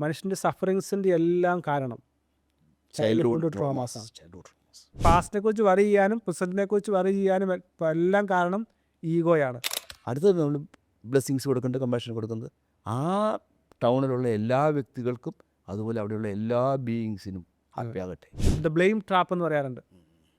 മനുഷ്യന്റെ സഫറിങ്സിന്റെ എല്ലാം കാരണം. ചൈൽഡ്ഹുഡ് ട്രോമാസ് ആണ്. ചൈൽഡ്ഹുഡ് പാസ്റ്റിനെ കുറിച്ച് വറി ചെയ്യാനും പ്രസന്റിനെ കുറിച്ച് വറി ചെയ്യാനും എല്ലാം കാരണം ഈഗോയാണ് അടുത്തത് നമ്മൾ ബ്ലെസ്സിങ്സ് കൊടുക്കേണ്ടത് കമ്പാഷൻ കൊടുക്കുന്നത് ആ ടൗണിലുള്ള എല്ലാ വ്യക്തികൾക്കും അതുപോലെ അവിടെയുള്ള എല്ലാ ബീയിങ്സിനും ഹാപ്പി ആകട്ടെ. ദ ബ്ലെയിം ട്രാപ്പ് എന്ന് പറയാറുണ്ട്.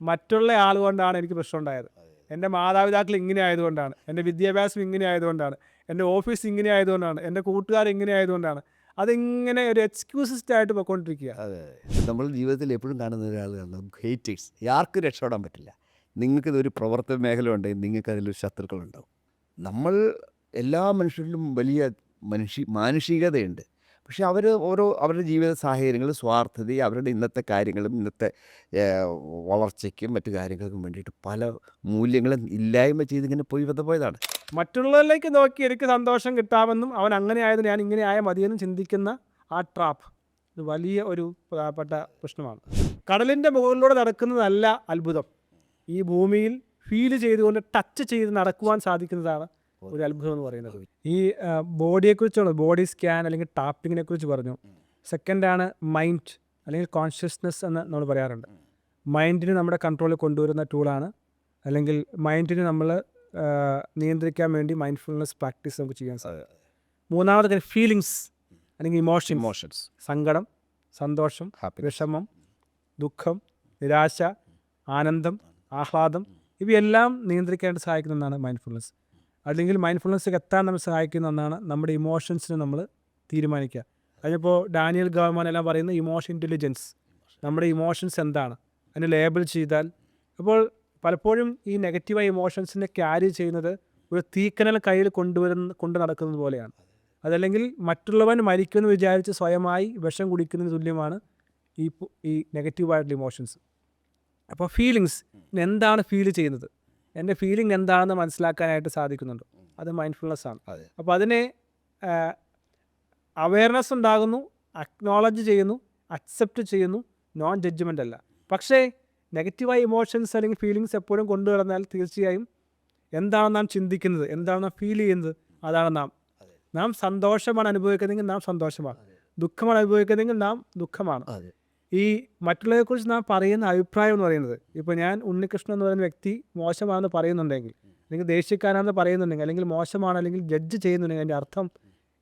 മറ്റുള്ള ആൾ കൊണ്ടാണ് എനിക്ക് പ്രശ്നം ഉണ്ടായത്. എന്റെ മാതാപിതാക്കൾ ഇങ്ങനെ ആയതുകൊണ്ടാണ്. എന്റെ വിദ്യാഭ്യാസം ഇങ്ങനെ ആയതുകൊണ്ടാണ്. എന്റെ ഓഫീസ് ഇങ്ങനെ ആയതുകൊണ്ടാണ്. എന്റെ കൂട്ടുകാർ ഇങ്ങനെ ആയതുകൊണ്ടാണ്. അതിങ്ങനെ ഒരു എക്സ്ക്യൂസിസ്റ്റ് ആയിട്ട് പോയിക്കൊണ്ടിരിക്കുക. അതെ. നമ്മൾ ജീവിതത്തിൽ എപ്പോഴും കാണുന്ന ഒരാളാണ്. ഹേറ്റേഴ്സ് ആർക്കും രക്ഷപ്പെടാൻ പറ്റില്ല. നിങ്ങൾക്കിതൊരു പ്രവർത്തന മേഖല ഉണ്ടെങ്കിൽ നിങ്ങൾക്ക് അതിലൊരു ശത്രുക്കളുണ്ടാവും. നമ്മൾ എല്ലാ മനുഷ്യരിലും വലിയ മനുഷ്യ മാനുഷികതയുണ്ട്. പക്ഷേ അവർ ഓരോ അവരുടെ ജീവിത സാഹചര്യങ്ങൾ സ്വാർത്ഥതയും അവരുടെ ഇന്നത്തെ കാര്യങ്ങളും ഇന്നത്തെ വളർച്ചയ്ക്കും മറ്റു കാര്യങ്ങൾക്കും വേണ്ടിയിട്ട് പല മൂല്യങ്ങളും ഇല്ലായ്മ ചെയ്ത് ഇങ്ങനെ പോയി വന്ന പോയതാണ് മറ്റുള്ളവരിലേക്ക് നോക്കി എനിക്ക് സന്തോഷം കിട്ടാമെന്നും അവൻ അങ്ങനെ ആയത് ഞാൻ ഇങ്ങനെ ആയ മതിയെന്നും ചിന്തിക്കുന്ന ആ ട്രാപ്പ് ഇത് വലിയ ഒരു പ്രധാനപ്പെട്ട പ്രശ്നമാണ്. കടലിന്റെ മുകളിലൂടെ നടക്കുന്നതല്ല അത്ഭുതം. ഈ ഭൂമിയിൽ ഫീൽ ചെയ്തുകൊണ്ട് ടച്ച് ചെയ്ത് നടക്കുവാൻ സാധിക്കുന്നതാണ് ഒരു അത്ഭുതം എന്ന് പറയുന്നത്. ഈ ബോഡിയെക്കുറിച്ചുള്ള ബോഡി സ്കാൻ അല്ലെങ്കിൽ ടാപ്പിങ്ങിനെ കുറിച്ച് പറഞ്ഞു സെക്കൻഡാണ് മൈൻഡ് അല്ലെങ്കിൽ കോൺഷ്യസ്നെസ് എന്ന് നമ്മൾ പറയാറുണ്ട്. മൈൻഡിന് നമ്മുടെ കൺട്രോളിൽ കൊണ്ടുവരുന്ന ടൂളാണ്. അല്ലെങ്കിൽ മൈൻഡിന് നമ്മൾ നിയന്ത്രിക്കാൻ വേണ്ടി മൈൻഡ്ഫുൾനെസ് പ്രാക്ടീസ് നമുക്ക് ചെയ്യാൻ സാധിക്കും. മൂന്നാമത് കാര്യം ഫീലിങ്സ് അല്ലെങ്കിൽ ഇമോഷൻ ഇമോഷൻസ്. സങ്കടം സന്തോഷം വിഷമം ദുഃഖം നിരാശ ആനന്ദം ആഹ്ലാദം ഇവയെല്ലാം നിയന്ത്രിക്കാനായിട്ട് സഹായിക്കുന്ന ഒന്നാണ് മൈൻഡ്ഫുൾനെസ്. അല്ലെങ്കിൽ മൈൻഡ്ഫുൾനെസ്സിൽ എത്താൻ നമ്മൾ സഹായിക്കുന്ന ഒന്നാണ് നമ്മുടെ ഇമോഷൻസിനെ നമ്മൾ തീരുമാനിക്കുക. അതിനിപ്പോൾ ഡാനിയൽ ഗവർമാൻ എല്ലാം പറയുന്ന ഇമോഷൻ ഇന്റലിജൻസ് നമ്മുടെ ഇമോഷൻസ് എന്താണ്? അതിനെ ലേബൽ ചെയ്താൽ അപ്പോൾ പലപ്പോഴും ഈ നെഗറ്റീവായ ഇമോഷൻസിനെ ക്യാരി ചെയ്യുന്നത് ഒരു തീക്കനൽ കയ്യിൽ കൊണ്ടുവരുന്ന കൊണ്ട് നടക്കുന്നത് പോലെയാണ്. അതല്ലെങ്കിൽ മറ്റുള്ളവൻ മരിക്കുമെന്ന് വിചാരിച്ച് സ്വയമായി വിഷം കുടിക്കുന്നതിന് തുല്യമാണ് ഈ ഈ നെഗറ്റീവായിട്ടുള്ള ഇമോഷൻസ് അപ്പോൾ ഫീലിങ്സ് എന്താണ് ഫീൽ ചെയ്യുന്നത്? എന്റെ ഫീലിംഗ് എന്താണെന്ന് മനസ്സിലാക്കാനായിട്ട് സാധിക്കുന്നുണ്ട്. അത് മൈൻഡ്ഫുൾനെസ് ആണ്. അപ്പോൾ അതിനെ അവയർനെസ് ഉണ്ടാകുന്നു അക്നോളജ് ചെയ്യുന്നു അക്സെപ്റ്റ് ചെയ്യുന്നു നോൺ ജഡ്ജ്മെന്റ് അല്ല. പക്ഷേ നെഗറ്റീവായ ഇമോഷൻസ് അല്ലെങ്കിൽ ഫീലിങ്സ് എപ്പോഴും കൊണ്ടു നടന്നാൽ തീർച്ചയായും എന്താണ് നാം ചിന്തിക്കുന്നത് എന്താണ് നാം ഫീൽ ചെയ്യുന്നത് അതാണ് നാം. നാം സന്തോഷമാണ് അനുഭവിക്കുന്നതെങ്കിൽ നാം സന്തോഷമാണ്. ദുഃഖമാണ് അനുഭവിക്കുന്നതെങ്കിൽ നാം ദുഃഖമാണ്. ഈ മറ്റുള്ളവരെക്കുറിച്ച് നാം പറയുന്ന അഭിപ്രായം എന്ന് പറയുന്നത് ഇപ്പോൾ ഞാൻ ഉണ്ണികൃഷ്ണൻ എന്ന് പറയുന്ന വ്യക്തി മോശമാണെന്ന് പറയുന്നുണ്ടെങ്കിൽ അല്ലെങ്കിൽ ദേഷ്യക്കാരാണെന്ന് പറയുന്നുണ്ടെങ്കിൽ അല്ലെങ്കിൽ മോശമാണ് അല്ലെങ്കിൽ ജഡ്ജ് ചെയ്യുന്നുണ്ടെങ്കിൽ അതിന്റെ അർത്ഥം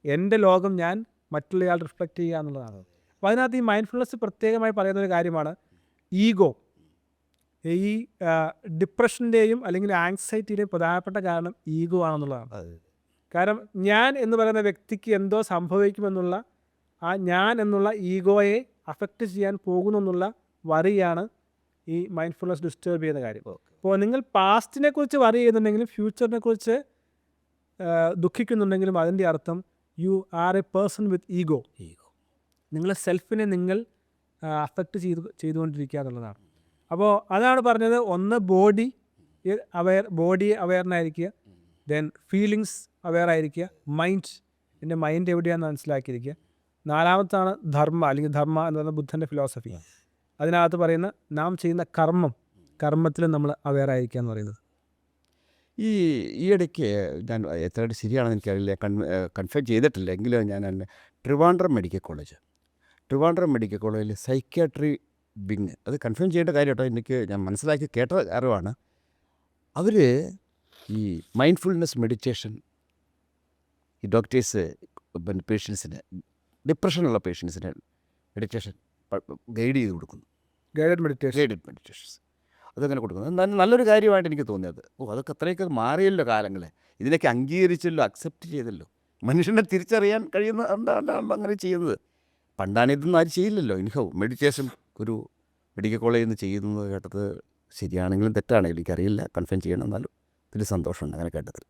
എന്റെ ലോകം ഞാൻ മറ്റുള്ളയാൾ റിഫ്ലക്റ്റ് ചെയ്യുക എന്നുള്ളതാണ്. അപ്പോൾ അതിനകത്ത് ഈ മൈൻഡ്ഫുൾനെസ് പ്രത്യേകമായി പറയുന്ന ഒരു കാര്യമാണ് ഈഗോ ഈ ഡിപ്രഷന്റെയും അല്ലെങ്കിൽ ആങ്സൈറ്റിയുടെയും പ്രധാനപ്പെട്ട കാരണം ഈഗോ ആണെന്നുള്ളതാണ്. കാരണം ഞാൻ എന്ന് പറയുന്ന വ്യക്തിക്ക് എന്തോ സംഭവിക്കുമെന്നുള്ള ആ ഞാൻ എന്നുള്ള ഈഗോയെ അഫക്റ്റ് ചെയ്യാൻ പോകുന്നു എന്നുള്ള വറിയാണ് ഈ മൈൻഡ്ഫുൾനെസ് ഡിസ്റ്റർബ് ചെയ്യുന്ന കാര്യം. അപ്പോൾ നിങ്ങൾ പാസ്റ്റിനെ കുറിച്ച് വറി ചെയ്യുന്നുണ്ടെങ്കിലും ഫ്യൂച്ചറിനെ കുറിച്ച് ദുഃഖിക്കുന്നുണ്ടെങ്കിലും അതിന്റെ അർത്ഥം you are a person with ego ego നിങ്ങളെ സെൽഫിനെ നിങ്ങൾ അഫക്റ്റ് ചെയ്ത് ചെയ്തുകൊണ്ടിരിക്കുക എന്നുള്ളതാണ്. അപ്പോൾ അതാണ് പറഞ്ഞത് ഒന്ന് ബോഡി അവയർ ബോഡി അവയറിനായിരിക്കുക ദെൻ ഫീലിങ്സ് അവെയർ ആയിരിക്കുക. മൈൻഡ് എന്റെ മൈൻഡ് എവിടെയാണെന്ന് മനസ്സിലാക്കിയിരിക്കുക. നാലാമത്താണ് ധർമ്മ അല്ലെങ്കിൽ ധർമ്മ എന്ന് പറയുന്ന ബുദ്ധന്റെ ഫിലോസഫി അതിനകത്ത് പറയുന്ന നാം ചെയ്യുന്ന കർമ്മം കർമ്മത്തിൽ നമ്മൾ അവെയർ ആയിരിക്കുക എന്ന് പറയുന്നത്. ഈ ഈയിടയ്ക്ക് ഞാൻ എത്രയായിട്ട് ശരിയാണെന്ന് എനിക്കറിയില്ല. കൺ കൺഫേം ചെയ്തിട്ടില്ല. എങ്കിലും ഞാൻ Trivandrum medical college. Trivandrum medical കോളേജിൽ സൈക്യാട്രി വിങ് അത് കൺഫേം ചെയ്യേണ്ട കാര്യം കേട്ടോ എനിക്ക് ഞാൻ മനസ്സിലാക്കി കേട്ട അറിവാണ്. അവർ ഈ മൈൻഡ്ഫുൾനെസ് മെഡിറ്റേഷൻ ഈ ഡോക്ടേഴ്സ് പിന്നെ പേഷ്യൻസിന് ഡിപ്രഷനുള്ള പേഷ്യൻസിന് മെഡിറ്റേഷൻ ഗൈഡ് ചെയ്ത് കൊടുക്കുന്നു. Guided meditation. Guided meditations. അതങ്ങനെ കൊടുക്കുന്നത്? നല്ല നല്ലൊരു കാര്യമായിട്ട് എനിക്ക് തോന്നിയത്. ഓ അതൊക്കെ അത്രയൊക്കെ മാറിയല്ലോ കാലങ്ങളെ. ഇതിനൊക്കെ അംഗീകരിച്ചല്ലോ അക്സെപ്റ്റ് ചെയ്തല്ലോ. മനുഷ്യനെ തിരിച്ചറിയാൻ കഴിയുന്ന അങ്ങനെ ചെയ്യുന്നത്? പണ്ടാണ് ഇതൊന്നും ആരും ചെയ്യില്ലല്ലോ. ഇൻഹോ മെഡിറ്റേഷൻ ഒരു മെഡിക്കൽ കോളേജിൽ നിന്ന് ചെയ്യുന്നത് കേട്ടത് ശരിയാണെങ്കിലും തെറ്റാണെങ്കിലും എനിക്കറിയില്ല. കൺഫേം ചെയ്യണം എന്നാലും. ഇതിൽ സന്തോഷമുണ്ട് അങ്ങനെ കേട്ടത്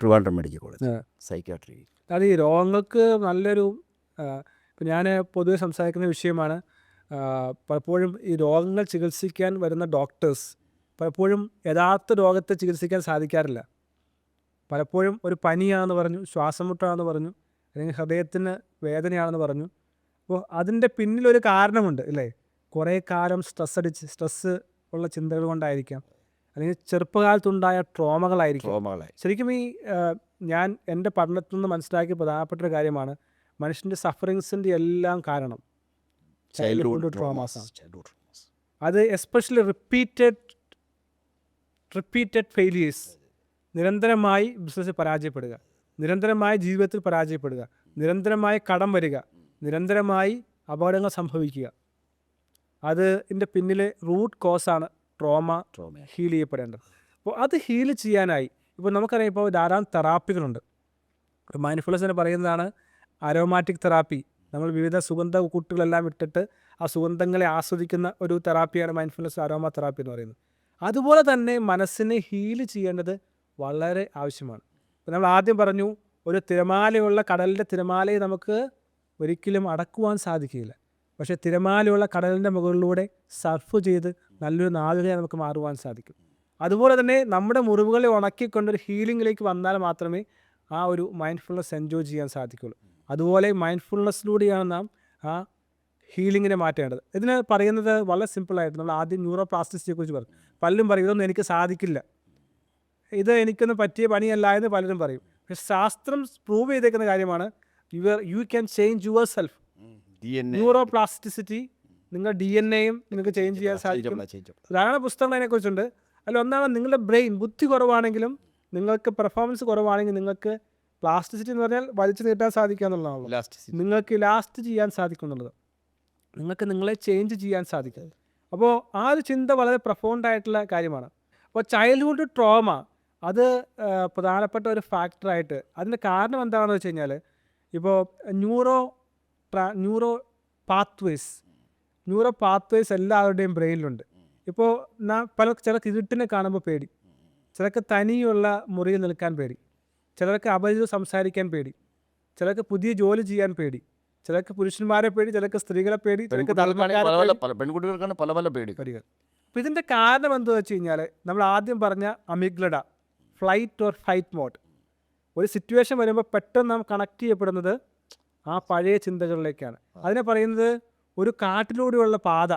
Trivandrum medical college. Psychiatry psychiatry അത് ഈ രോഗങ്ങൾക്ക് നല്ലൊരു ഇപ്പം ഞാൻ പൊതുവെ സംസാരിക്കുന്ന വിഷയമാണ് ആ, പലപ്പോഴും ഈ രോഗങ്ങൾ ചികിത്സിക്കാൻ വരുന്ന ഡോക്ടേഴ്സ് പലപ്പോഴും യഥാർത്ഥ രോഗത്തെ ചികിത്സിക്കാൻ സാധിക്കാറില്ല. പലപ്പോഴും ഒരു പനിയാണെന്ന് പറഞ്ഞു ശ്വാസം മുട്ടാണെന്ന് പറഞ്ഞു അല്ലെങ്കിൽ ഹൃദയത്തിന് വേദനയാണെന്ന് പറഞ്ഞു. അപ്പോൾ അതിന്റെ പിന്നിലൊരു കാരണമുണ്ട് അല്ലേ? കുറേ കാലം സ്ട്രെസ് അടിച്ച് സ്ട്രെസ്സ് ഉള്ള ചിന്തകൾ കൊണ്ടായിരിക്കാം. അല്ലെങ്കിൽ ചെറുപ്പകാലത്തുണ്ടായ ട്രോമകളായിരിക്കും. ട്രോമകളായി. ശരിക്കും ഈ ആ, ഞാൻ എന്റെ പഠനത്തിൽ നിന്ന് മനസ്സിലാക്കിയ പ്രധാനപ്പെട്ട ഒരു കാര്യമാണ് മനുഷ്യന്റെ സഫറിങ്സിന്റെ എല്ലാം കാരണം ചൈൽഡ്ഹുഡ് ട്രോമാസ്. അത് എസ്പെഷ്യലി റിപ്പീറ്റഡ് റിപ്പീറ്റഡ് ഫെയിലിയേഴ്സ് നിരന്തരമായി ബിസിനസ്സിൽ പരാജയപ്പെടുക നിരന്തരമായി ജീവിതത്തിൽ പരാജയപ്പെടുക നിരന്തരമായി കടം വരിക നിരന്തരമായി അപകടങ്ങൾ സംഭവിക്കുക. അത് ഇതിന്റെ പിന്നിലെ റൂട്ട് കോസാണ് ട്രോമ ട്രോമ ഹീൽ ചെയ്യപ്പെടേണ്ടത്. അപ്പോൾ അത് ഹീൽ ചെയ്യാനായി ഇപ്പോൾ നമുക്കറിയാം ഇപ്പോൾ ധാരാളം തെറാപ്പികളുണ്ട്. മൈൻഡ്ഫുൾനെസ് എന്ന് പറയുന്നതാണ് അരോമാറ്റിക് തെറാപ്പി നമ്മൾ വിവിധ സുഗന്ധ കൂട്ടുകളെല്ലാം ഇട്ടിട്ട് ആ സുഗന്ധങ്ങളെ ആസ്വദിക്കുന്ന ഒരു തെറാപ്പിയാണ് മൈൻഡ്ഫുൾനെസ് അരോമ തെറാപ്പി എന്ന് പറയുന്നത്. അതുപോലെ തന്നെ മനസ്സിനെ ഹീൽ ചെയ്യേണ്ടത് വളരെ ആവശ്യമാണ്. ഇപ്പം നമ്മൾ ആദ്യം പറഞ്ഞു ഒരു തിരമാലയുള്ള കടലിന്റെ തിരമാലയെ നമുക്ക് ഒരിക്കലും അടക്കുവാൻ സാധിക്കില്ല പക്ഷേ തിരമാലയുള്ള കടലിന്റെ മുകളിലൂടെ സർഫ് ചെയ്ത് നല്ലൊരു നാവികയെ നമുക്ക് മാറുവാൻ സാധിക്കും. അതുപോലെ തന്നെ നമ്മുടെ മുറിവുകളെ ഉണക്കിക്കൊണ്ട് ഒരു ഹീലിംഗിലേക്ക് വന്നാൽ മാത്രമേ ആ ഒരു മൈൻഡ്ഫുൾനെസ് എൻജോയ് ചെയ്യാൻ സാധിക്കുള്ളൂ അതുപോലെ മൈൻഡ്ഫുൾനെസ്സിലൂടെയാണ് നാം ആ ഹീലിങ്ങിനെ മാറ്റേണ്ടത്. ഇതിന് പറയുന്നത് വളരെ സിമ്പിളായിട്ട് നമ്മൾ ആദ്യം ന്യൂറോ പ്ലാസ്റ്റിസിറ്റിയെ കുറിച്ച് പറഞ്ഞു പലരും പറയും ഇതൊന്നും എനിക്ക് സാധിക്കില്ല. ഇത് എനിക്കൊന്നും പറ്റിയ പണിയല്ല എന്ന് പലരും പറയും. പക്ഷെ ശാസ്ത്രം പ്രൂവ് ചെയ്തേക്കുന്ന കാര്യമാണ് your you can change yourself neuroplasticity നിങ്ങൾ ഡി എൻ എയും നിങ്ങൾക്ക് ചേഞ്ച് ചെയ്യാൻ സാധിക്കും. ധാരാളം പുസ്തകങ്ങൾ അതിനെക്കുറിച്ചുണ്ട്. അതിൽ ഒന്നാണ് നിങ്ങളുടെ ബ്രെയിൻ ബുദ്ധി കുറവാണെങ്കിലും നിങ്ങൾക്ക് പെർഫോമൻസ് കുറവാണെങ്കിൽ നിങ്ങൾക്ക് പ്ലാസ്റ്റിസിറ്റി എന്ന് പറഞ്ഞാൽ വലിച്ചു നീട്ടാൻ സാധിക്കുക എന്നുള്ളതാണല്ലോ. നിങ്ങൾക്ക് ലാസ്റ്റ് ചെയ്യാൻ സാധിക്കും എന്നുള്ളത്. നിങ്ങൾക്ക് നിങ്ങളെ ചേഞ്ച് ചെയ്യാൻ സാധിക്കും. അപ്പോൾ ആ ഒരു ചിന്ത വളരെ പ്രൊഫൗണ്ട് ആയിട്ടുള്ള കാര്യമാണ്. അപ്പോൾ ചൈൽഡ്ഹുഡ് ട്രോമ അത് പ്രധാനപ്പെട്ട ഒരു ഫാക്ടറായിട്ട് അതിന്റെ കാരണം എന്താണെന്ന് വെച്ച് കഴിഞ്ഞാൽ ഇപ്പോൾ ന്യൂറോ ട്രാ ന്യൂറോ പാത്വേസ് ന്യൂറോ പാത്വേസ് എല്ലാവരുടെയും ബ്രെയിനിലുണ്ട്. ഇപ്പോൾ നാം പല ചിലർക്ക് ഇരുട്ടിനെ കാണുമ്പോൾ പേടി. ചിലർക്ക് തനിയുള്ള മുറിയിൽ നിൽക്കാൻ പേടി. ചിലർക്ക് അപരിചിതം സംസാരിക്കാൻ പേടി. ചിലർക്ക് പുതിയ ജോലി ചെയ്യാൻ പേടി. ചിലർക്ക് പുരുഷന്മാരെ പേടി ചിലർക്ക് സ്ത്രീകളെ പേടി ചിലർക്ക് ധർമ്മക്കാരെ പേടി. പെൺകുട്ടികൾക്കാണ് പല പല പേടി പേടികൾ. അപ്പോൾ ഇതിന്റെ കാരണം എന്താണെന്ന് വെച്ച് കഴിഞ്ഞാൽ നമ്മൾ ആദ്യം പറഞ്ഞ amygdala flight or fight mode ഒരു സിറ്റുവേഷൻ വരുമ്പോൾ പെട്ടെന്ന് നാം കണക്ട് ചെയ്യപ്പെടുന്നത് ആ പഴയ ചിന്തകളിലേക്കാണ്. അതിനെ പറയുന്നത് ഒരു കാട്ടിലൂടെയുള്ള പാത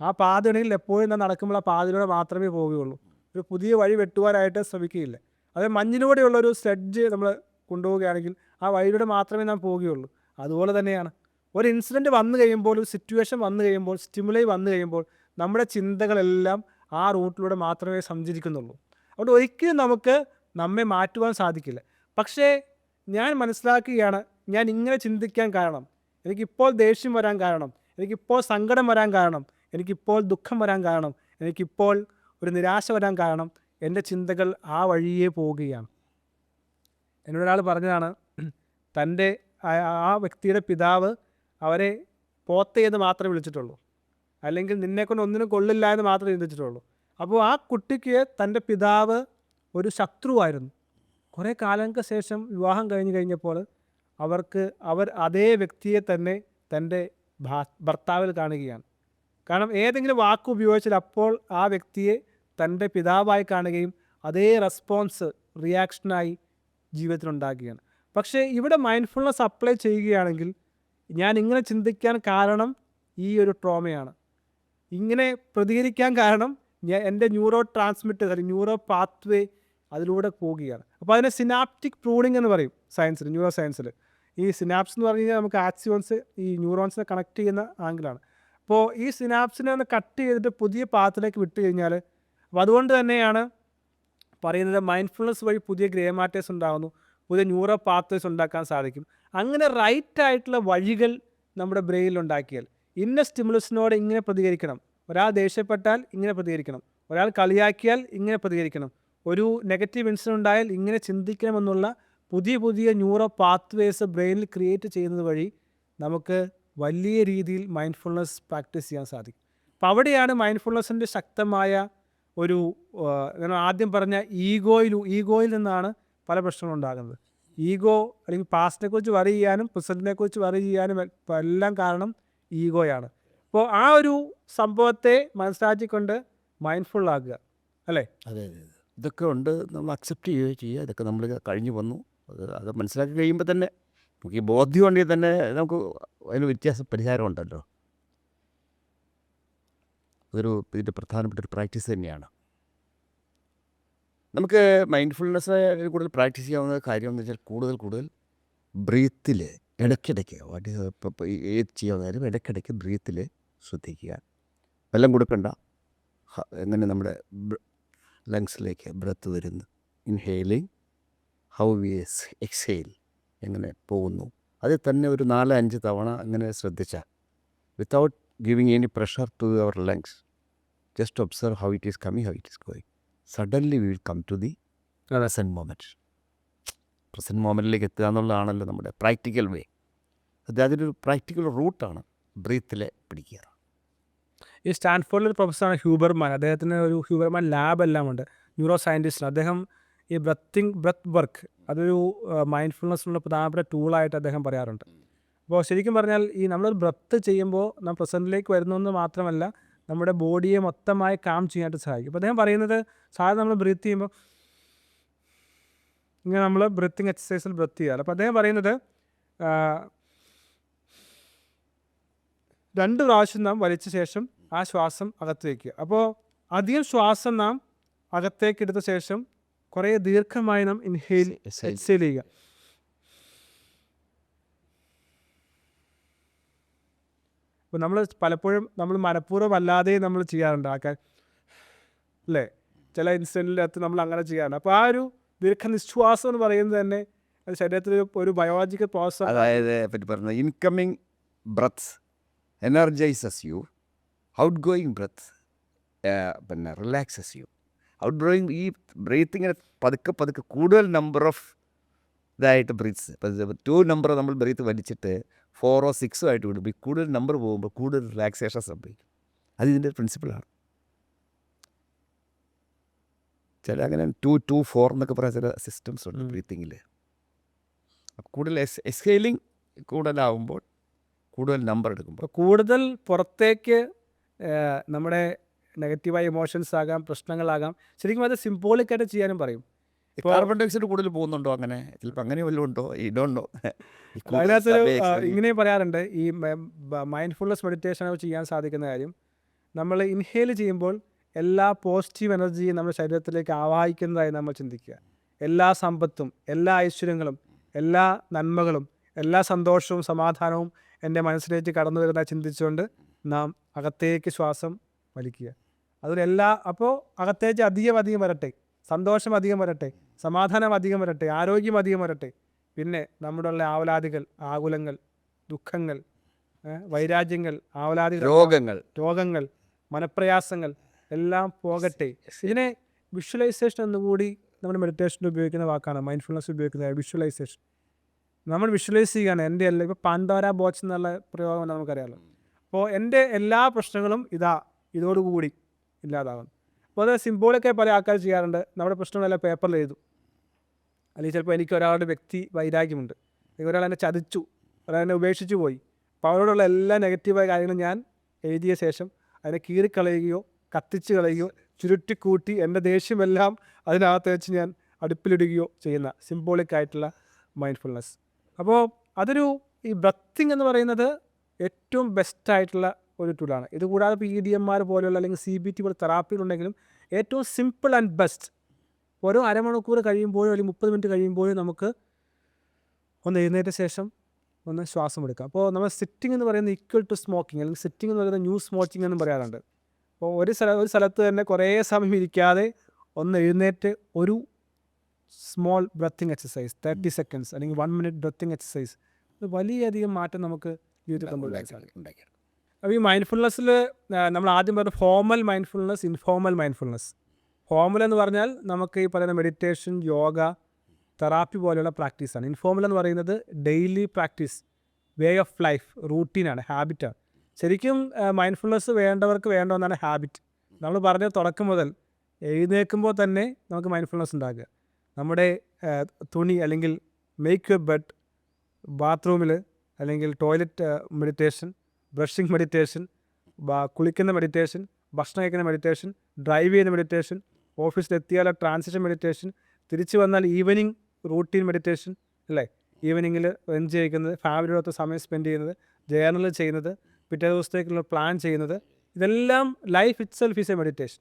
ആ പാതയാണെങ്കിൽ എപ്പോഴും ഞാൻ നടക്കുമ്പോൾ ആ പാതയിലൂടെ മാത്രമേ പോവുകയുള്ളൂ. ഒരു പുതിയ വഴി വെട്ടുവാനായിട്ട് ശ്രമിക്കുകയില്ല. അതായത് മഞ്ഞിലൂടെയുള്ള ഒരു സ്ലെഡ്ജ് നമ്മൾ കൊണ്ടുപോവുകയാണെങ്കിൽ ആ വഴിയിലൂടെ മാത്രമേ ഞാൻ പോവുകയുള്ളൂ. അതുപോലെ തന്നെയാണ്. ഒരു ഇൻസിഡന്റ് വന്നു കഴിയുമ്പോൾ ഒരു സിറ്റുവേഷൻ വന്നു കഴിയുമ്പോൾ സ്റ്റിമുലൈ വന്നു കഴിയുമ്പോൾ നമ്മുടെ ചിന്തകളെല്ലാം ആ റൂട്ടിലൂടെ മാത്രമേ സഞ്ചരിക്കുന്നുള്ളൂ. അതുകൊണ്ട് ഒരിക്കലും നമുക്ക് നമ്മെ മാറ്റുവാൻ സാധിക്കില്ല. പക്ഷേ ഞാൻ മനസ്സിലാക്കുകയാണ് ഞാൻ ഇങ്ങനെ ചിന്തിക്കാൻ കാരണം. എനിക്കിപ്പോൾ ദേഷ്യം വരാൻ കാരണം. എനിക്കിപ്പോൾ സങ്കടം വരാൻ കാരണം. എനിക്കിപ്പോൾ ദുഃഖം വരാൻ കാരണം എനിക്കിപ്പോൾ ഒരു നിരാശ വരാൻ കാരണം എന്റെ ചിന്തകൾ ആ വഴിയെ പോവുകയാണ്. എന്നോടൊരാൾ പറഞ്ഞതാണ് തന്റെ ആ- വ്യക്തിയുടെ പിതാവ് അവരെ പോത്തയെന്ന് മാത്രമേ വിളിച്ചിട്ടുള്ളൂ. അല്ലെങ്കിൽ നിന്നെക്കൊണ്ട് ഒന്നിനും കൊള്ളില്ല എന്ന് മാത്രമേ ചിന്തിച്ചിട്ടുള്ളൂ. അപ്പോൾ ആ കുട്ടിക്ക് തന്റെ പിതാവ് ഒരു ശത്രുവായിരുന്നു. കുറേ കാലങ്ങൾക്ക് ശേഷം വിവാഹം കഴിഞ്ഞ് കഴിഞ്ഞപ്പോൾ അവർക്ക് അവർ അതേ വ്യക്തിയെ തന്നെ തന്റെ ഭർത്താവിൽ കാണുകയാണ്. കാരണം ഏതെങ്കിലും വാക്ക് ഉപയോഗിച്ചാൽ അപ്പോൾ ആ വ്യക്തിയെ തന്റെ പിതാവായി കാണുകയും അതേ റെസ്പോൺസ് റിയാക്ഷനായി ജീവിതത്തിലുണ്ടാക്കുകയാണ് പക്ഷേ ഇവിടെ മൈൻഡ്ഫുൾനെസ് അപ്ലൈ ചെയ്യുകയാണെങ്കിൽ ഞാൻ ഇങ്ങനെ ചിന്തിക്കാൻ കാരണം ഈ ഒരു ട്രോമയാണ് ഇങ്ങനെ പ്രതികരിക്കാൻ കാരണം ഞാൻ എന്റെ ന്യൂറോ ട്രാൻസ്മിറ്റർ അല്ലെങ്കിൽ ന്യൂറോ പാത്വേ അതിലൂടെ പോവുകയാണ് അപ്പോൾ അതിനെ സിനാപ്റ്റിക് പ്രൂണിംഗ് എന്ന് പറയും സയൻസിൽ ന്യൂറോ സയൻസിൽ ഈ സിനാപ്സ് എന്ന് പറഞ്ഞു കഴിഞ്ഞാൽ നമുക്ക് ആക്സിയോൺസ് ഈ ന്യൂറോൺസിനെ കണക്ട് ചെയ്യുന്ന ആംഗിളാണ് അപ്പോൾ ഈ സിനാപ്സിനെ ഒന്ന് കട്ട് ചെയ്തിട്ട് പുതിയ പാത്തിലേക്ക് വിട്ട് കഴിഞ്ഞാൽ അപ്പോൾ അതുകൊണ്ട് തന്നെയാണ് പറയുന്നത് മൈൻഡ്ഫുൾനെസ് വഴി പുതിയ ഗ്രേ മാറ്റേഴ്സ് ഉണ്ടാകുന്നു പുതിയ ന്യൂറോ പാത്വേസ് ഉണ്ടാക്കാൻ സാധിക്കും. അങ്ങനെ റൈറ്റ് ആയിട്ടുള്ള വഴികൾ നമ്മുടെ ബ്രെയിനിൽ ഉണ്ടാക്കിയാൽ ഇന്ന സ്റ്റിമുലസിനോട് ഇങ്ങനെ പ്രതികരിക്കണം. ഒരാൾ ദേഷ്യപ്പെട്ടാൽ ഇങ്ങനെ പ്രതികരിക്കണം. ഒരാൾ കളിയാക്കിയാൽ ഇങ്ങനെ പ്രതികരിക്കണം. ഒരു നെഗറ്റീവ് ഇൻസിഡന്റ് ഉണ്ടായാൽ ഇങ്ങനെ ചിന്തിക്കണമെന്നുള്ള പുതിയ പുതിയ ന്യൂറോ പാത്വേസ് ബ്രെയിനിൽ ക്രിയേറ്റ് ചെയ്യുന്നത് വഴി നമുക്ക് വലിയ രീതിയിൽ മൈൻഡ്ഫുൾനെസ് പ്രാക്ടീസ് ചെയ്യാൻ സാധിക്കും. അപ്പോൾ അവിടെയാണ് മൈൻഡ്ഫുൾനെസ്സിന്റെ ശക്തമായ ഒരു ഞാൻ ആദ്യം പറഞ്ഞ ഈഗോയിൽ ഈഗോയിൽ നിന്നാണ് പല പ്രശ്നങ്ങളും ഉണ്ടാകുന്നത്. ഈഗോ അല്ലെങ്കിൽ പാസ്റ്റിനെ കുറിച്ച് വറി ചെയ്യാനും പ്രസന്റിനെ കുറിച്ച് വറി ചെയ്യാനും എല്ലാം കാരണം ഈഗോയാണ്. അപ്പോൾ ആ ഒരു സംഭവത്തെ മനസ്സിലാക്കിക്കൊണ്ട് മൈൻഡ്ഫുൾ ആകുക അല്ലേ? അതെ അതെ ഇതൊക്കെ ഉണ്ട് നമ്മൾ അക്സെപ്റ്റ് ചെയ്യുകയോ ചെയ്യുക. ഇതൊക്കെ നമ്മൾ കഴിഞ്ഞു വന്നു. അത് മനസ്സിലാക്കി കഴിയുമ്പോൾ തന്നെ നമുക്ക് ഈ ബോധ്യം ഉണ്ടെങ്കിൽ തന്നെ നമുക്ക് അതിന് വ്യത്യാസ പരിഹാരമുണ്ടല്ലോ അതൊരു ഇതിന്റെ പ്രധാനപ്പെട്ട ഒരു പ്രാക്ടീസ് തന്നെയാണ്. നമുക്ക് മൈൻഡ്ഫുൾനെസ് കൂടുതൽ പ്രാക്ടീസ് ചെയ്യാവുന്ന കാര്യം എന്ന് വെച്ചാൽ കൂടുതൽ കൂടുതൽ ബ്രീത്തിൽ ഇടയ്ക്കിടയ്ക്ക് വാട്ട് ഏത് ചെയ്യാൻ നേരം ഇടയ്ക്കിടയ്ക്ക് ബ്രീത്തിൽ ശ്രദ്ധിക്കുക. വെള്ളം കൊടുക്കണ്ട. എങ്ങനെ നമ്മുടെ ലങ്സിലേക്ക് ബ്രത്ത് വരുന്നു. ഇൻഹെയിലിംഗ് ഹൗ വി എക്സെയിൽ എങ്ങനെ പോകുന്നു. അതിൽ തന്നെ ഒരു നാല് അഞ്ച് തവണ അങ്ങനെ ശ്രദ്ധിച്ചാൽ without giving any pressure to our lungs just observe how it is coming how it is going suddenly we will come to the. Present moment present മൊമെന്റിലേക്ക് എത്തുക എന്നുള്ളതാണല്ലോ നമ്മുടെ പ്രാക്ടിക്കൽ വേ അത് അതിനൊരു പ്രാക്ടിക്കൽ റൂട്ടാണ് ബ്രീത്തിലെ പിടിക്കുക. ഈ സ്റ്റാൻഫോർഡിൽ പ്രൊഫസറാണ് ഹ്യൂബർമാൻ. അദ്ദേഹത്തിന് ഒരു ഹ്യൂബർമാൻ ലാബ് എല്ലാം ഉണ്ട്. ന്യൂറോ സയന്റിസ്റ്റ് അദ്ദേഹം ഈ ബ്രത്തിങ് ബ്രത്ത് വർക്ക് അതൊരു മൈൻഡ്ഫുൾനെസ്സിനുള്ള പ്രധാനപ്പെട്ട ടൂളായിട്ട് അദ്ദേഹം പറയാറുണ്ട്. അപ്പോൾ ശരിക്കും പറഞ്ഞാൽ ഈ നമ്മൾ ബ്രത്ത് ചെയ്യുമ്പോൾ നാം പ്രസന്റിലേക്ക് വരുന്നതെന്ന് മാത്രമല്ല നമ്മുടെ ബോഡിയെ മൊത്തമായി കാം ചെയ്യാനായിട്ട് സഹായിക്കും. അപ്പോൾ അദ്ദേഹം പറയുന്നത് സാധാരണ നമ്മൾ ബ്രീത്ത് ചെയ്യുമ്പോൾ ഇങ്ങനെ നമ്മൾ ബ്രീത്തിങ് എക്സസൈസിൽ ബ്രത്ത് ചെയ്യാറ് അപ്പോൾ അദ്ദേഹം പറയുന്നത് രണ്ട് പ്രാവശ്യം നാം വലിച്ച ശേഷം ആ ശ്വാസം അകത്ത് വയ്ക്കുക അപ്പോൾ അധികം ശ്വാസം നാം അകത്തേക്ക് എടുത്ത ശേഷം കുറേ ദീർഘമായി നാം ഇൻഹെയിൽ എക്സെയിൽ ചെയ്യുക. അപ്പോൾ നമ്മൾ പലപ്പോഴും നമ്മൾ മനഃപൂർവം അല്ലാതെ നമ്മൾ ചെയ്യാറുണ്ട് ആൾക്കാർ. അല്ലേ? ചില ഇൻസിഡന്റിനകത്ത് നമ്മൾ അങ്ങനെ ചെയ്യാറുണ്ട്. അപ്പോൾ ആ ഒരു ദീർഘനിശ്വാസം എന്ന് പറയുന്നത് തന്നെ അത് ശരീരത്തിൽ ഒരു ബയോളജിക്കൽ പ്രോസസ് അതായത് പറ്റി പറഞ്ഞ incoming breath energizes you outgoing breath പിന്നെ റിലാക്സസ് യു ഔട്ട് ബ്രോയിങ് ഈ ബ്രീത്തിങ്ങിന് പതുക്കെ പതുക്കെ കൂടുതൽ നമ്പർ ഓഫ് ഇതായിട്ട് ബ്രീത്ത്സ് ഇപ്പം ടു നമ്പർ നമ്മൾ ബ്രീത്ത് വലിച്ചിട്ട് ഫോറോ സിക്സോ ആയിട്ട് വിടുമ്പോൾ ഈ കൂടുതൽ നമ്പർ പോകുമ്പോൾ കൂടുതൽ റിലാക്സേഷൻ സംഭവിക്കും. അത് ഇതിന്റെ പ്രിൻസിപ്പിളാണ് ചില അങ്ങനെ ടു ടു ഫോർ എന്നൊക്കെ പറയാൻ ചില സിസ്റ്റംസ് ഉണ്ട്. ബ്രീത്തിങ്ങിൽ കൂടുതൽ എസ് എക്സ്ഹെയിലിംഗ് കൂടുതലാവുമ്പോൾ കൂടുതൽ നമ്പർ എടുക്കുമ്പോൾ കൂടുതൽ പുറത്തേക്ക് നമ്മുടെ നെഗറ്റീവായ ഇമോഷൻസ് ആകാം പ്രശ്നങ്ങളാകാം. ശരിക്കും അത് സിമ്പോളിക്കായിട്ട് ആയിട്ട് ചെയ്യാനും പറയും. കാർബൺ ഡയോക്സൈഡ് കൂടുതൽ പോകുന്നുണ്ടോ അങ്ങനെ? ചിലപ്പോൾ അങ്ങനെ വല്ലതും ഉണ്ടോ? ഇതുണ്ടോ അതിനകത്തൊരു ഇങ്ങനെയും ഇങ്ങനെ പറയാറുണ്ട്. ഈ മൈൻഡ്ഫുൾനെസ് മെഡിറ്റേഷൻ ചെയ്യാൻ സാധിക്കുന്ന കാര്യം. നമ്മൾ ഇൻഹേൽ ചെയ്യുമ്പോൾ എല്ലാ പോസിറ്റീവ് എനർജിയും നമ്മുടെ ശരീരത്തിലേക്ക് ആവാഹിക്കുന്നതായി നമ്മൾ ചിന്തിക്കുക. എല്ലാ സമ്പത്തും എല്ലാ ഐശ്വര്യങ്ങളും എല്ലാ നന്മകളും എല്ലാ സന്തോഷവും സമാധാനവും എന്റെ മനസ്സിലേക്ക് കടന്നു വരുന്നതായി ചിന്തിച്ചുകൊണ്ട് നാം അകത്തേക്ക് ശ്വാസം വലിക്കുക. അതുപോലെ എല്ലാ അപ്പോൾ അകത്തേക്ക് അധികം അധികം വരട്ടെ സന്തോഷം അധികം വരട്ടെ സമാധാനം അധികം വരട്ടെ ആരോഗ്യം അധികം വരട്ടെ പിന്നെ നമ്മുടെ ഉള്ള ആവലാദികൾ ആകുലങ്ങൾ ദുഃഖങ്ങൾ വൈരാഗ്യങ്ങൾ ആവലാതികൾ രോഗങ്ങൾ. രോഗങ്ങൾ മനപ്രയാസങ്ങൾ എല്ലാം പോകട്ടെ. ഇതിനെ വിഷ്വലൈസേഷൻ എന്നുകൂടി നമ്മുടെ മെഡിറ്റേഷനിൽ ഉപയോഗിക്കുന്ന വാക്കാണ് മൈൻഡ്ഫുൾനെസ് ഉപയോഗിക്കുന്ന വിഷ്വലൈസേഷൻ. നമ്മൾ വിഷ്വലൈസ് ചെയ്യുകയാണ് എന്റെ എല്ലാ ഇപ്പോൾ പാൻഡോര ബോച്ച് എന്നുള്ള പ്രയോഗം നമുക്കറിയാമല്ലോ. അപ്പോൾ എന്റെ എല്ലാ പ്രശ്നങ്ങളും ഇതാ ഇതോടുകൂടി. ഇല്ലാതാകും അപ്പോൾ അത് സിംബോളൊക്കെ പല ആൾക്കാർ ചെയ്യാറുണ്ട്. നമ്മുടെ പ്രശ്നങ്ങളെല്ലാം പേപ്പറിൽ എഴുതും. അല്ലെങ്കിൽ ചിലപ്പോൾ എനിക്ക് ഒരാളുടെ വ്യക്തി വൈരാഗ്യമുണ്ട്. ഒരാൾ എന്നെ ചതിച്ചു. ഒരാൾ എന്നെ ഉപേക്ഷിച്ചു പോയി. അപ്പോൾ അവരോടുള്ള എല്ലാ നെഗറ്റീവായ കാര്യങ്ങളും ഞാൻ എഴുതിയ ശേഷം അതിനെ കീറിക്കളയുകയോ കത്തിച്ച് കളയുകയോ ചുരുട്ടിക്കൂട്ടി എന്റെ ദേഷ്യമെല്ലാം അതിനകത്ത് വെച്ച് ഞാൻ അടുപ്പിലിടുകയോ ചെയ്യുന്ന സിംബോളിക് ആയിട്ടുള്ള മൈൻഡ്ഫുൾനെസ് അപ്പോൾ അതൊരു ഈ ബ്രത്തിങ് എന്ന് പറയുന്നത് ഏറ്റവും ബെസ്റ്റ് ആയിട്ടുള്ള ഒരു ടൂളാണ് ഇത് കൂടാതെ പി ഡി എംമാർ പോലെയുള്ള അല്ലെങ്കിൽ സി ബി ടി പോലെ തെറാപ്പിയിലുണ്ടെങ്കിലും ഏറ്റവും സിമ്പിൾ ആൻഡ് ബെസ്റ്റ് ഓരോ അരമണിക്കൂർ കഴിയുമ്പോഴോ അല്ലെങ്കിൽ മുപ്പത് മിനിറ്റ് കഴിയുമ്പോഴോ നമുക്ക് ഒന്ന് എഴുന്നേറ്റ ശേഷം ഒന്ന് ശ്വാസം എടുക്കാം. അപ്പോൾ നമ്മൾ സിറ്റിംഗ് എന്ന് പറയുന്നത് ഈക്വൽ ടു സ്മോക്കിംഗ് അല്ലെങ്കിൽ സിറ്റിംഗ് എന്ന് പറയുന്നത് ന്യൂ സ്മോക്കിംഗ് എന്നും പറയാറുണ്ട്. അപ്പോൾ ഒരു സ്ഥല ഒരു സ്ഥലത്ത് തന്നെ കുറേ സമയം ഇരിക്കാതെ ഒന്ന് എഴുന്നേറ്റ് ഒരു small breathing exercise thirty seconds അല്ലെങ്കിൽ വൺ മിനിറ്റ് ബ്രത്തിങ് എക്സസൈസ് വലിയധികം മാറ്റം നമുക്ക് ജീവിതത്തിൽ സാധിക്കും അപ്പോൾ ഈ മൈൻഡ്ഫുൾനെസ്സിൽ നമ്മൾ ആദ്യം പറഞ്ഞ formal mindfulness informal mindfulness formal എന്ന് പറഞ്ഞാൽ നമുക്ക് ഈ പറയുന്ന മെഡിറ്റേഷൻ യോഗ തെറാപ്പി പോലെയുള്ള പ്രാക്ടീസാണ് ഇൻഫോമൽ എന്ന് പറയുന്നത് daily practice way of life റൂട്ടീനാണ് ഹാബിറ്റാണ് ശരിക്കും മൈൻഡ്ഫുൾനെസ് വേണ്ടവർക്ക് വേണ്ട ഒന്നാണ് ഹാബിറ്റ് നമ്മൾ പറഞ്ഞ തുടക്കം മുതൽ എഴുന്നേൽക്കുമ്പോൾ തന്നെ നമുക്ക് മൈൻഡ്ഫുൾനെസ് ഉണ്ടാക്കുക നമ്മുടെ തുണി അല്ലെങ്കിൽ മേക്ക് യുവർ ബെഡ് ബാത്റൂമിൽ അല്ലെങ്കിൽ ടോയ്ലറ്റ് മെഡിറ്റേഷൻ ബ്രഷിംഗ് മെഡിറ്റേഷൻ കുളിക്കുന്ന മെഡിറ്റേഷൻ ഭക്ഷണം കഴിക്കുന്ന മെഡിറ്റേഷൻ ഡ്രൈവ് ചെയ്യുന്ന മെഡിറ്റേഷൻ ഓഫീസിലെത്തിയാൽ ട്രാൻസിഷൻ മെഡിറ്റേഷൻ തിരിച്ചു വന്നാൽ ഈവനിങ് റൂട്ടീൻ മെഡിറ്റേഷൻ അല്ലേ? ഈവനിങ്ങിൽ എൻജോയ് ചെയ്യുന്നത് ഫാമിലിയോടൊത്ത് സമയം സ്പെൻഡ് ചെയ്യുന്നത് ജേർണൽ ചെയ്യുന്നത് പിറ്റേ ദിവസത്തേക്കുള്ള പ്ലാൻ ചെയ്യുന്നത് ഇതെല്ലാം life itself is a meditation.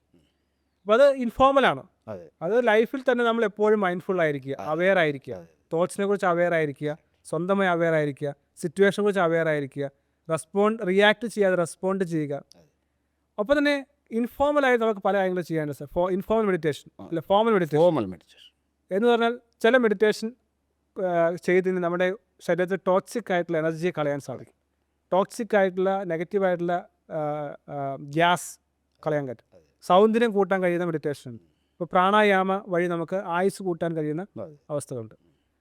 അപ്പോൾ അത് ഇൻഫോർമലാണ് അതെ. അത് ലൈഫിൽ തന്നെ നമ്മൾ എപ്പോഴും മൈൻഡ്ഫുൾ ആയിരിക്കുക അവെയർ ആയിരിക്കുക. തോട്ട്സിനെ കുറിച്ച് അവെയർ ആയിരിക്കുക സ്വന്തമായി അവെയർ ആയിരിക്കുക സിറ്റുവേഷനെ കുറിച്ച് അവെയർ ആയിരിക്കുക റെസ്പോണ്ട് റിയാക്ട് ചെയ്യാതെ റെസ്പോണ്ട് ചെയ്യുക. ഒപ്പം തന്നെ ഇൻഫോമലായി നമുക്ക് പല കാര്യങ്ങൾ ചെയ്യാനുണ്ട് സാർ ഫോ ഇൻഫോർമൽ മെഡിറ്റേഷൻ അല്ല ഫോമൽ മെഡിറ്റേഷൻ ഫോമൽ മെഡിറ്റേഷൻ എന്ന് പറഞ്ഞാൽ ചില മെഡിറ്റേഷൻ ചെയ്തതിന് നമ്മുടെ ശരീരത്തിൽ ടോക്സിക് ആയിട്ടുള്ള എനർജിയെ കളയാൻ സാധിക്കും. ടോക്സിക് ആയിട്ടുള്ള നെഗറ്റീവ് ആയിട്ടുള്ള ഗ്യാസ് കളയാൻ പറ്റും. സൗന്ദര്യം കൂട്ടാൻ കഴിയുന്ന മെഡിറ്റേഷൻ ഇപ്പോൾ പ്രാണായാമ വഴി നമുക്ക് ആയുസ് കൂട്ടാൻ കഴിയുന്ന. അവസ്ഥകളുണ്ട്.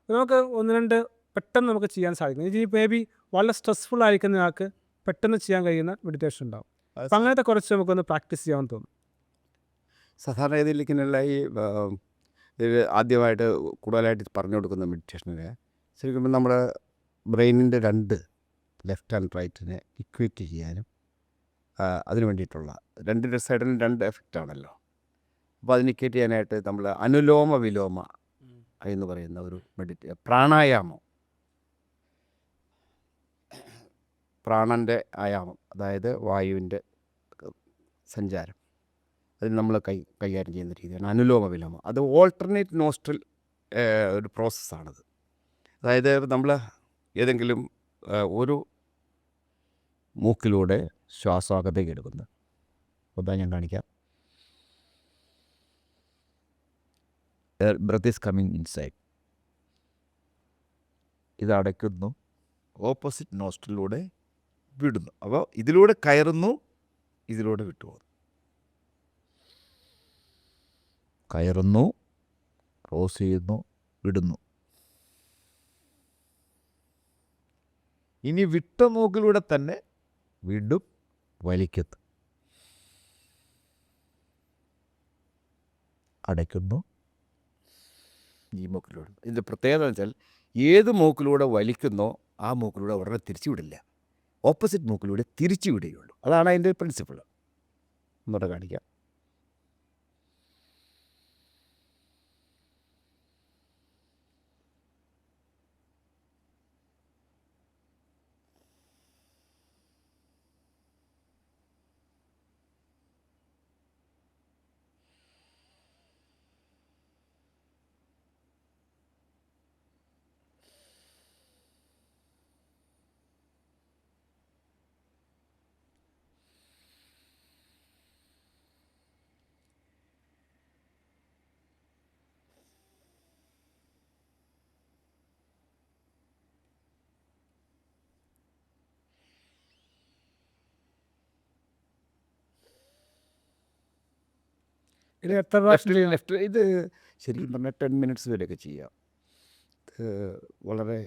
നമുക്ക് ഒന്ന് രണ്ട് പെട്ടെന്ന് നമുക്ക് ചെയ്യാൻ സാധിക്കും ഇനി മേ ബി വളരെ സ്ട്രെസ്ഫുൾ ആയിരിക്കുന്ന ആൾക്ക് പെട്ടെന്ന് ചെയ്യാൻ കഴിയുന്ന മെഡിറ്റേഷൻ ഉണ്ടാവും. അപ്പം അങ്ങനത്തെ കുറച്ച് നമുക്കൊന്ന് പ്രാക്ടീസ് ചെയ്യാമെന്ന് തോന്നും സാധാരണ രീതിയിൽ ഇങ്ങനെയുള്ള ഈ ആദ്യമായിട്ട് കൂടുതലായിട്ട് പറഞ്ഞു കൊടുക്കുന്ന മെഡിറ്റേഷനിൽ ശരിക്കും നമ്മുടെ ബ്രെയിനിന്റെ രണ്ട് ലെഫ്റ്റ് ആൻഡ് റൈറ്റിനെ ഇക്വേറ്റ് ചെയ്യാനും അതിന് വേണ്ടിയിട്ടുള്ള രണ്ട് സൈഡിലും രണ്ട് എഫക്റ്റ് ആണല്ലോ. അപ്പോൾ അതിന് ഇക്വേറ്റ് ചെയ്യാനായിട്ട് നമ്മൾ അനുലോമ വിലോമ എന്ന് പറയുന്ന ഒരു മെഡിറ്റേ പ്രാണായാമം പ്രാണന്റെ ആയാമം അതായത് വായുവിന്റെ സഞ്ചാരം. അതിന് നമ്മൾ കൈ കൈകാര്യം ചെയ്യുന്ന രീതിയാണ്. അനുലോമ വിലോമം. അത് ഓൾട്ടർനേറ്റ് നോസ്ട്രൽ ഒരു പ്രോസസ്സാണത് അതായത് നമ്മൾ ഏതെങ്കിലും ഒരു മൂക്കിലൂടെ ശ്വാസകതയ്ക്ക് എടുക്കുന്നത് അപ്പോൾ ഞാൻ കാണിക്കാം. ബ്രത്ത് ഈസ് കമ്മിങ് ഇൻസൈഡ് ഇത് അടയ്ക്കുന്നു. ഓപ്പോസിറ്റ് നോസ്ട്രിലൂടെ വിടുന്നു. അപ്പോൾ ഇതിലൂടെ കയറുന്നു ഇതിലൂടെ വിട്ടുപോകുന്നു. കയറുന്നു ക്രോസ് ചെയ്യുന്നു വിടുന്നു. ഇനി വിട്ട മൂക്കിലൂടെ തന്നെ വീണ്ടും വലിക്കുന്നു. അടയ്ക്കുന്നു. ഈ മൂക്കിലൂടെ. ഇതിന്റെ പ്രത്യേകത എന്ന് വെച്ചാൽ ഏത് മൂക്കിലൂടെ വലിക്കുന്നോ ആ മൂക്കിലൂടെ ഉടനെ തിരിച്ചു വിടില്ല ഓപ്പോസിറ്റ് മൂക്കിലൂടെ തിരിച്ചു വിടുകയുള്ളൂ. അതാണ് അതിന്റെ പ്രിൻസിപ്പിൾ ഒന്നുകൂടെ കാണിക്കാം. ഇത് എത്ര ലെഫ്റ്റ് ഇത് ശരിക്കും പറഞ്ഞാൽ ടെൻ മിനിറ്റ്സ് വരെയൊക്കെ ചെയ്യാം. ഇത് വളരെ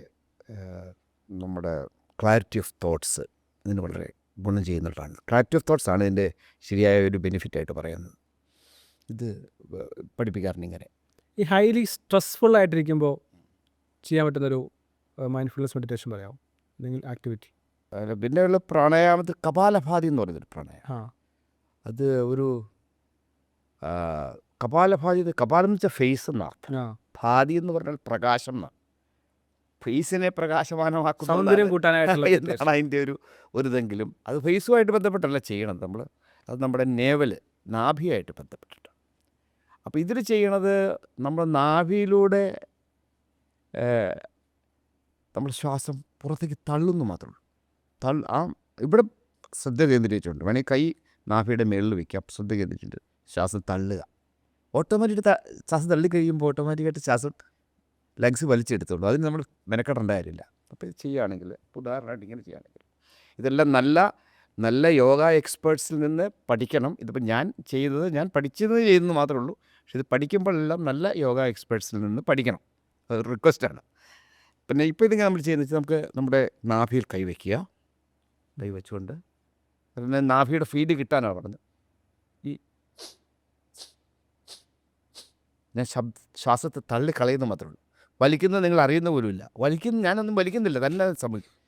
നമ്മുടെ ക്ലാരിറ്റി ഓഫ് തോട്ട്സ് ഇതിന് വളരെ ഗുണം ചെയ്യുന്നതാണ്. ക്ലാരിറ്റി ഓഫ് തോട്ട്സ് ആണ് ഇതിന്റെ ശരിയായ ഒരു ബെനിഫിറ്റായിട്ട് പറയുന്നത്. ഇത് പഠിപ്പിക്കാറുണ്ട് ഇങ്ങനെ. ഈ ഹൈലി സ്ട്രെസ്ഫുൾ ആയിട്ടിരിക്കുമ്പോൾ ചെയ്യാൻ പറ്റുന്നൊരു മൈൻഡ്ഫുൾനെസ് മെഡിറ്റേഷൻ പറയാമോ? അല്ലെങ്കിൽ ആക്ടിവിറ്റി? പിന്നെ ഉള്ള പ്രാണായാമത്തിൽ കപാലഭാതി എന്ന് പറയുന്നൊരു പ്രാണായാമം. ആ അത് ഒരു കപാലഭാതി കപാലം എന്ന് വെച്ചാൽ ഫേസ് ആ. ഭാതി എന്ന് പറഞ്ഞാൽ പ്രകാശം എന്നാണ് ഫേസിനെ പ്രകാശമാനമാക്കുന്ന സൗന്ദര്യം കൂട്ടാനായിട്ടുള്ള അതിന്റെ ഒരു ഒരു ഇതെങ്കിലും അത് ഫേസുമായിട്ട് ബന്ധപ്പെട്ടല്ല ചെയ്യണം നമ്മൾ അത് നമ്മുടെ നേവൽ നാഭിയായിട്ട് ബന്ധപ്പെട്ടിട്ട്. അപ്പോൾ ഇതിൽ ചെയ്യണത് നമ്മൾ നാഭിയിലൂടെ നമ്മൾ ശ്വാസം പുറത്തേക്ക് തള്ളുന്നു മാത്രമേ ഉള്ളൂ. തള്ളു ആ ഇവിടെ ശ്രദ്ധ കേന്ദ്രീകരിച്ചിട്ടുണ്ട്. വേണമെങ്കിൽ കൈ നാഭിയുടെ മേളിൽ വയ്ക്കാം ശ്രദ്ധ കേന്ദ്രീകരിച്ചിട്ട്. ശ്വാസം തള്ളുക. ഓട്ടോമാറ്റിക് ശ്വാസം തള്ളിക്കഴിയുമ്പോൾ ഓട്ടോമാറ്റിക്കായിട്ട് ശ്വാസം ലങ്സ് വലിച്ചെടുത്തോളൂ അതിന് നമ്മൾ മെനക്കെടേണ്ട അപ്പോൾ ഇത് ചെയ്യുകയാണെങ്കിൽ ഉദാഹരണമായിട്ട് ഇങ്ങനെ ചെയ്യുകയാണെങ്കിൽ ഇതെല്ലാം നല്ല നല്ല യോഗ എക്സ്പേർട്സിൽ നിന്ന് പഠിക്കണം. ഇതിപ്പോൾ ഞാൻ ചെയ്തത് ഞാൻ പഠിച്ചത് ചെയ്യുന്നത് മാത്രമേ ഉള്ളൂ. പക്ഷെ ഇത് പഠിക്കുമ്പോഴെല്ലാം നല്ല യോഗ എക്സ്പേർട്സിൽ നിന്ന് പഠിക്കണം. അത് റിക്വസ്റ്റാണ് പിന്നെ ഇപ്പോൾ ഇതിങ്ങനെ നമ്മൾ ചെയ്യുന്നത് വെച്ചാൽ നമുക്ക് നമ്മുടെ നാഭിയിൽ കൈവയ്ക്കുക കൈവച്ചുകൊണ്ട് പിന്നെ നാഭിയുടെ ഫീഡ് കിട്ടാനാണ് പറഞ്ഞത്. ഞാൻ ശബ് ശ്വാസത്തെ തള്ളി കളയുന്ന മാത്രമേ ഉള്ളൂ. വലിക്കുന്നത് നിങ്ങൾ അറിയുന്ന പോലുമില്ല. വലിക്കുന്ന ഞാനൊന്നും വലിക്കുന്നില്ല. തന്നെ സംഭവിക്കും.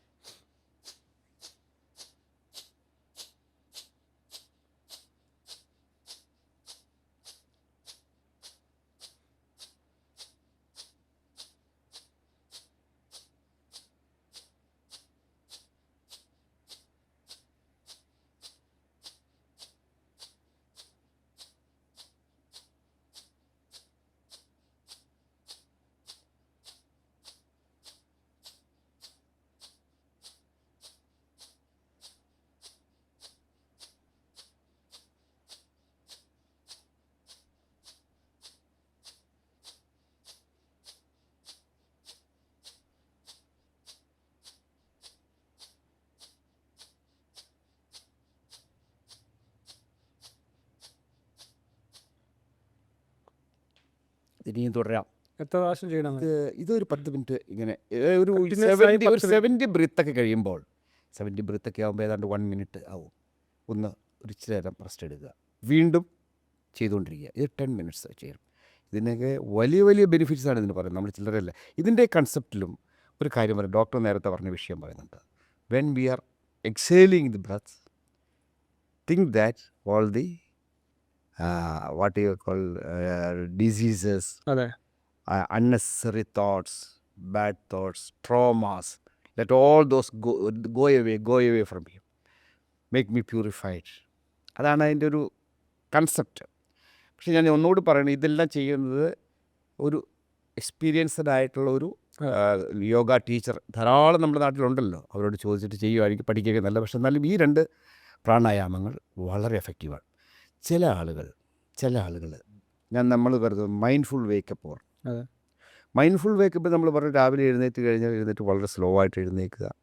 ഇനിയും തുടരാം എത്ര പ്രാവശ്യം ചെയ്യണം ഇത് ഇതൊരു പത്ത് മിനിറ്റ് ഇങ്ങനെ ഏ, ഒരു Continuous ആയി സെവന്റി ഒരു പത്ത് minute. സെവന്റി ബ്രീത്തൊക്കെ കഴിയുമ്പോൾ സെവന്റി ബ്രീത്തൊക്കെ ആകുമ്പോൾ ഏതാണ്ട് വൺ മിനിറ്റ് ആവും. ഒന്ന് ഒരു ഇച്ചിരി നേരം റെസ്റ്റ് എടുക്കുക. വീണ്ടും ചെയ്തുകൊണ്ടിരിക്കുക. ഇത് ടെൻ മിനിറ്റ്സ് ചെയ്യണം. ഇതിനൊക്കെ വലിയ വലിയ ബെനിഫിറ്റ്സ് ആണ് ഇതിന് പറയുന്നത്. നമ്മൾ ചിലരല്ല ഇതിന്റെ കൺസെപ്റ്റിലും ഒരു കാര്യം പറയും. ഡോക്ടർ നേരത്തെ പറഞ്ഞ വിഷയം പറയുന്നുണ്ട്. When we are exhaling the breath think that all the what you call diseases അതെ. Unnecessary thoughts bad thoughts traumas traumas. All those go go, away away, go away from make me purified. അതാണ് അതിന്റെ ഒരു concept പക്ഷെ ഞാൻ ഒന്നുകൂടി പറയണത് ഇതെല്ലാം ചെയ്യുന്നത് ഒരു എക്സ്പീരിയൻസ്ഡ് ആയിട്ടുള്ള ഒരു യോഗ ടീച്ചർ. ധാരാളം നമ്മുടെ നാട്ടിലുണ്ടല്ലോ. അവരോട് ചോദിച്ചിട്ട് ചെയ്യുമായിരിക്കും പഠിക്കുകയൊക്കെ നല്ല. പക്ഷെ എന്നാലും ഈ രണ്ട് പ്രാണായാമങ്ങൾ വളരെ എഫക്റ്റീവാണ് ചില ആളുകൾ ചില ആളുകൾ ഞാൻ നമ്മൾ കരുതുന്നത് മൈൻഡ്ഫുൾ വേക്കപ്പ് ഓർ അതെ. മൈൻഡ്ഫുൾ വേക്കപ്പ് നമ്മൾ പറഞ്ഞു രാവിലെ എഴുന്നേറ്റ് കഴിഞ്ഞാൽ എഴുന്നേറ്റ് വളരെ സ്ലോ ആയിട്ട് എഴുന്നേൽക്കുക.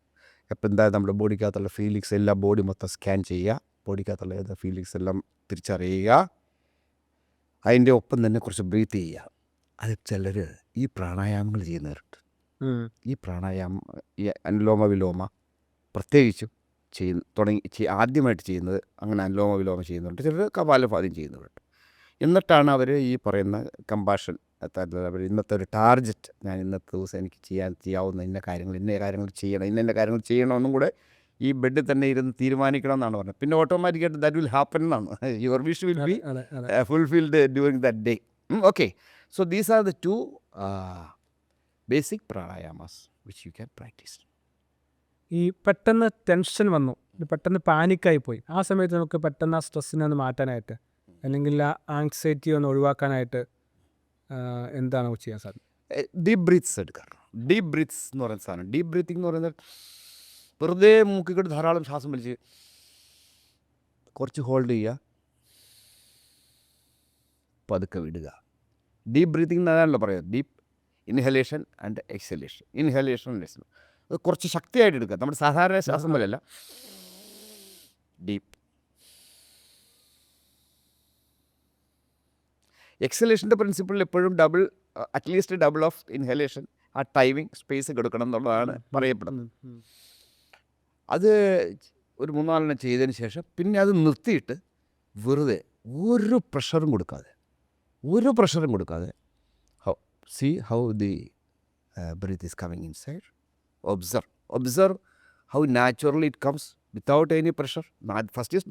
എപ്പോൾ എന്താ നമ്മുടെ ബോഡിക്കകത്തുള്ള ഫീലിങ്സ് എല്ലാം ബോഡി മൊത്തം സ്കാൻ ചെയ്യുക. ബോഡിക്കകത്തുള്ള ഏതാ ഫീലിങ്സ് എല്ലാം തിരിച്ചറിയുക. അതിന്റെ ഒപ്പം തന്നെ കുറച്ച് ബ്രീത്ത് ചെയ്യുക. അത് ചിലർ ഈ പ്രാണായാമങ്ങൾ ചെയ്യുന്നവരുണ്ട്. ഈ പ്രാണായാമം ഈ അനുലോമ വിലോമ പ്രത്യേകിച്ചും ചെയ്യുന്ന തുടങ്ങി ചെയ്- ആദ്യമായിട്ട് ചെയ്യുന്നത് അങ്ങനെ അനുലോമ വിലോമം ചെയ്യുന്നുണ്ട് ചിലർ കപാലഭാദ്യം ചെയ്യുന്നുണ്ട് എന്നിട്ടാണ് അവർ ഈ പറയുന്ന കമ്പാഷൻ അവർ ഇന്നത്തെ ഒരു ടാർജറ്റ് ഞാൻ ഇന്നത്തെ ദിവസം എനിക്ക് ചെയ്യാൻ ചെയ്യാവുന്ന ഇന്ന കാര്യങ്ങൾ ഇന്ന കാര്യങ്ങൾ ചെയ്യണം ഇന്ന ഇന്ന കാര്യങ്ങൾ ചെയ്യണമെന്നും കൂടെ ഈ ബെഡിൽ തന്നെ ഇരുന്ന് തീരുമാനിക്കണം എന്നാണ് പറഞ്ഞത്. പിന്നെ ഓട്ടോമാറ്റിക്കായിട്ട് ദാറ്റ് വിൽ ഹാപ്പൻ എന്നാണ്. Your wish will be fulfilled during that day. Okay. So these are the two basic pranayamas which you can uh, ഈ പെട്ടെന്ന് ടെൻഷൻ വന്നു. പെട്ടെന്ന് പാനിക്കായി പോയി. ആ സമയത്ത് നമുക്ക് പെട്ടെന്ന് ആ സ്ട്രെസ്സിനെ ഒന്ന് മാറ്റാനായിട്ട് അല്ലെങ്കിൽ ആ ആങ്സൈറ്റി ഒന്ന് ഒഴിവാക്കാനായിട്ട് എന്താണ് ചെയ്യാൻ സാധിക്കും ഡീപ്പ് ബ്രീത്ത്സ് എടുക്കാറ്. ഡീപ് ബ്രീത്ത്സ് എന്ന് പറയുന്ന സാധനം. ഡീപ്പ് ബ്രീത്തിങ് എന്ന് പറയുന്നത് വെറുതെ മൂക്കിക്കൊണ്ട് ധാരാളം ശ്വാസം വലിച്ച് കുറച്ച് ഹോൾഡ് ചെയ്യുക. പതുക്കെ വിടുക. ഡീപ് ബ്രീത്തിങ് എന്നാണല്ലോ പറയുക. Deep inhalation and exhalation inhalation അത് കുറച്ച് ശക്തിയായിട്ട് എടുക്കുക. നമ്മുടെ സാധാരണ ശ്വാസം പോലെയല്ല. ഡീപ്പ് എക്സലേഷന്റെ പ്രിൻസിപ്പിൾ എപ്പോഴും double at least double of inhalation ആ ടൈമിങ് സ്പേസ് കൊടുക്കണം എന്നുള്ളതാണ് പറയപ്പെടുന്നത്. അത് ഒരു മൂന്നാലെണ്ണം ചെയ്തതിന് ശേഷം പിന്നെ അത് നിർത്തിയിട്ട് വെറുതെ ഒരു പ്രഷറും കൊടുക്കാതെ ഒരു പ്രഷറും കൊടുക്കാതെ how see how the breath is coming inside observe observe how naturally it comes without any pressure first is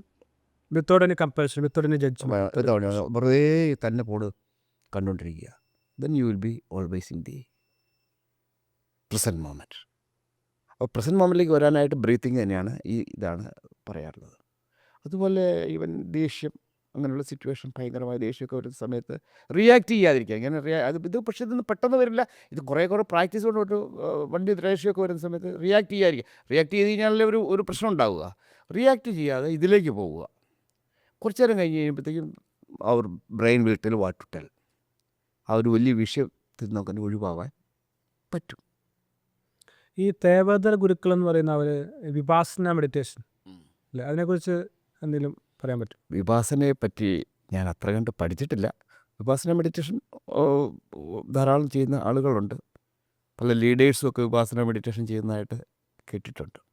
without any compulsion without any judge വെറുതെ തന്നെ പോണ് കണ്ടുകൊണ്ടിരിക്കുക then you will be always in the present moment അപ്പോൾ present മൊമെന്റിലേക്ക് വരാനായിട്ട് breathing തന്നെയാണ് ഈ ഇതാണ് പറയാറുള്ളത്. അതുപോലെ ഈവൻ ദേഷ്യം അങ്ങനെയുള്ള സിറ്റുവേഷൻ ഭയങ്കരമായ ദേഷ്യമൊക്കെ വരുന്ന സമയത്ത് റിയാക്ട് ചെയ്യാതിരിക്കുക. ഇങ്ങനെ റിയാ അത് ഇത് പക്ഷേ ഇതൊന്നും പെട്ടെന്ന് വരില്ല. ഇത് കുറേ കുറേ പ്രാക്ടീസ് കൊണ്ട് ഒരു വണ്ടി ദേഷ്യമൊക്കെ വരുന്ന സമയത്ത് റിയാക്ട് ചെയ്യാതിരിക്കുക. റിയാക്ട് ചെയ്ത് കഴിഞ്ഞാലേ ഒരു ഒരു പ്രശ്നം ഉണ്ടാവുക. റിയാക്ട് ചെയ്യാതെ ഇതിലേക്ക് പോവുക. കുറച്ച് നേരം കഴിഞ്ഞ് കഴിയുമ്പോഴത്തേക്കും അവർ ബ്രെയിൻ വിൽ വാട്ടുട്ടൽ. ആ ഒരു വലിയ വിഷയത്തിൽ നമുക്ക് ഒഴിവാകാൻ പറ്റും. ഈ തേവദർ ഗുരുക്കൾ എന്ന് പറയുന്ന അവർ വിപാസന മെഡിറ്റേഷൻ അല്ലേ? അതിനെക്കുറിച്ച് എന്തെങ്കിലും പറയാൻ പറ്റും. വിപാസനയെ പറ്റി ഞാൻ അത്ര കണ്ട് പഠിച്ചിട്ടില്ല. വിപാസന മെഡിറ്റേഷൻ ധാരാളം ചെയ്യുന്ന ആളുകളുണ്ട്. പല ലീഡേഴ്സും ഒക്കെ വിപാസന മെഡിറ്റേഷൻ ചെയ്യുന്നതായിട്ട് കേട്ടിട്ടുണ്ട്.